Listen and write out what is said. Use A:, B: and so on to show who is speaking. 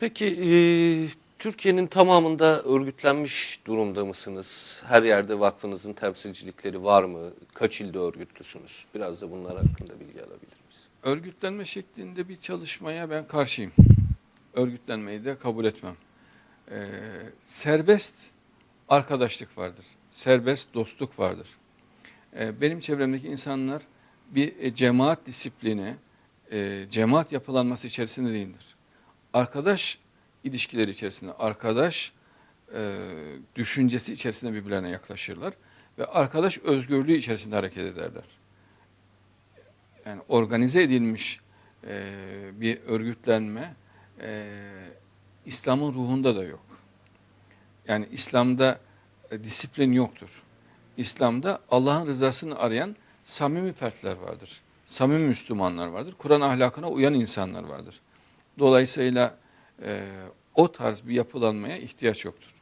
A: Peki e, Türkiye'nin tamamında örgütlenmiş durumda mısınız? Her yerde vakfınızın temsilcilikleri var mı? Kaç ilde örgütlüsünüz? Biraz da bunlar hakkında bilgi alabilir miyiz?
B: Örgütlenme şeklinde bir çalışmaya ben karşıyım. Örgütlenmeyi de kabul etmem. Ee, serbest arkadaşlık vardır. Serbest dostluk vardır. Ee, benim çevremdeki insanlar bir e, cemaat disiplini, e, cemaat yapılanması içerisinde değildir. Arkadaş ilişkileri içerisinde, arkadaş e, düşüncesi içerisinde birbirlerine yaklaşırlar ve arkadaş özgürlüğü içerisinde hareket ederler yani organize edilmiş e, bir örgütlenme e, İslam'ın ruhunda da yok. Yani İslam'da e, disiplin yoktur. İslam'da Allah'ın rızasını arayan samimi fertler vardır. Samimi Müslümanlar vardır. Kur'an ahlakına uyan insanlar vardır. Dolayısıyla e, o tarz bir yapılanmaya ihtiyaç yoktur.